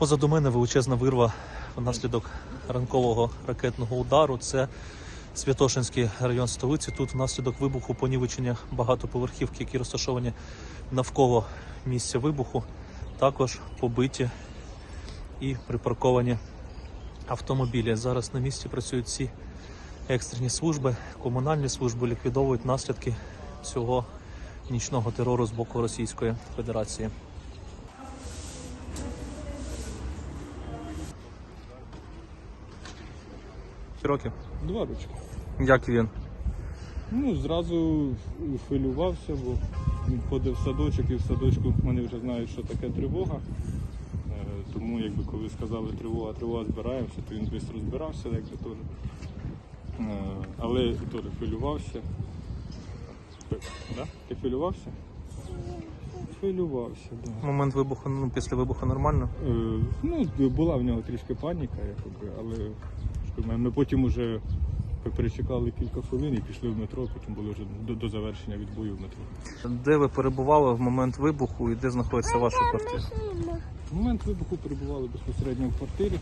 Позаду мене величезна вирва внаслідок ранкового ракетного удару. Це Святошинський район столиці. Тут внаслідок вибуху понівечення багатоповерхівки, які розташовані навколо місця вибуху, також побиті і припарковані автомобілі. Зараз на місці працюють всі екстрені служби, комунальні служби ліквідовують наслідки цього нічного терору з боку Російської Федерації. Років. Два рочки. Як він? Ну, зразу хвилювався, бо він ходив в садочок і в садочку вони вже знають, що таке тривога. Е, Тому якби коли сказали тривога, тривога збираємося, то він швидко збирався, якби теж. Е, Але теж хвилювався. Да? Ти хвилювався? Хвилювався, так. Да. Момент вибуху, ну після вибуху нормально. Е, Ну, була в нього трішки паніка, якби, але ми, ми потім вже перечекали кілька хвилин і пішли в метро, потім були вже до, до завершення відбою в метро. Де ви перебували в момент вибуху і де знаходиться ваша квартира? В момент вибуху перебували безпосередньо в квартирі,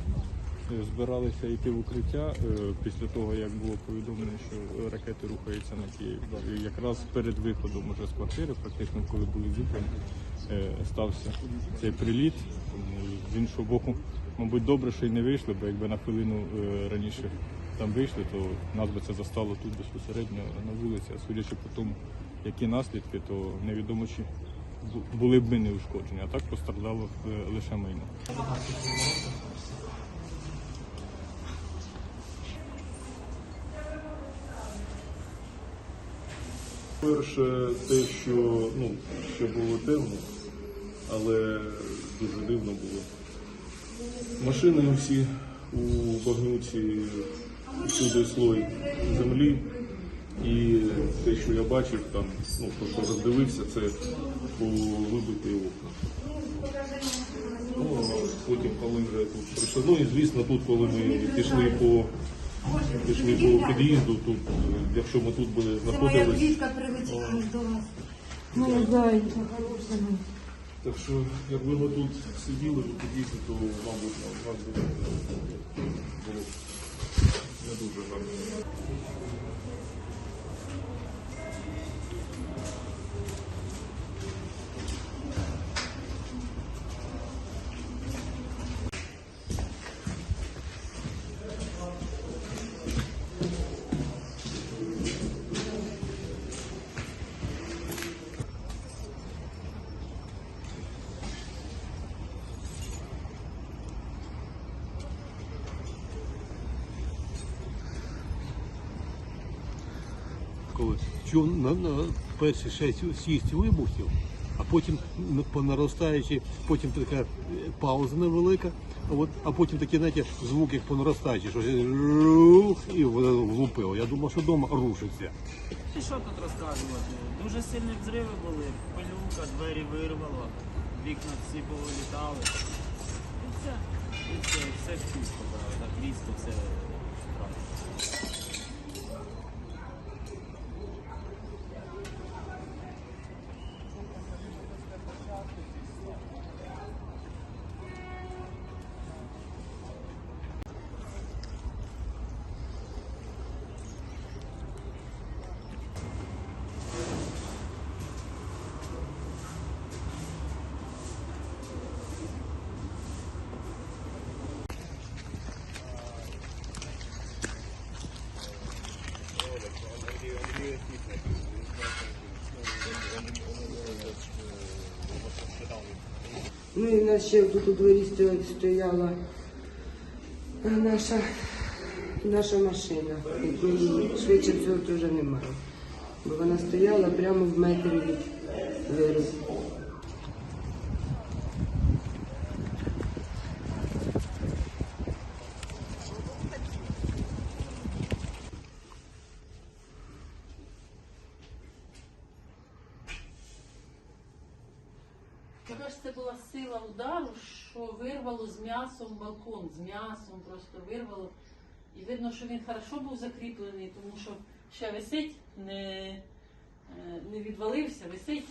збиралися йти в укриття е, після того, як було повідомлено, що ракети рухаються на Київ. І якраз перед виходом уже з квартири, практично коли були зібрані, е, стався цей приліт. З іншого боку, мабуть, добре, що й не вийшли, бо якби на хвилину е, раніше там вийшли, то нас би це застало тут безпосередньо на вулиці. А судячи по тому, які наслідки, то невідомо чи були б ми не ушкоджені, а так постраждало е, лише майно. Перше, те, що ну, ще було темно, але дуже дивно було. Машини всі у багнюці, всюди слой землі. І те, що я бачив, там, ну, просто роздивився, це по вибиті окна. Ну, потім, коли вже тут прийшли, ну і звісно, тут, коли ми пішли по пішли до під'їзду, тут, якщо ми тут були Це моя знаходились. прилетіла до вас. Моя зайка хороша. моя. Так що, якби ми тут сиділи в під'їзді, то, мабуть, у нас би було б не дуже гарно. Коли що на, на перші шесть сість вибухів, а потім по наростаючи, потім така е, пауза невелика, а, от, а потім такі, знаєте, звук, як по наростаючи, що і влупило. Я думав, що вдома рушиться. І що тут розказувати? Дуже сильні взриви були, пилюка, двері вирвало, вікна всі повилітали. І все. І все, все чисто, правда. Місто все Ну і в нас ще тут у дворі стояла наша, наша машина, швидше цього теж немає. Бо вона стояла прямо в метрі від виру. Яка ж це була сила удару, що вирвало з м'ясом балкон, з м'ясом просто вирвало. І видно, що він хорошо був закріплений, тому що ще висить, не, е, не відвалився, висить.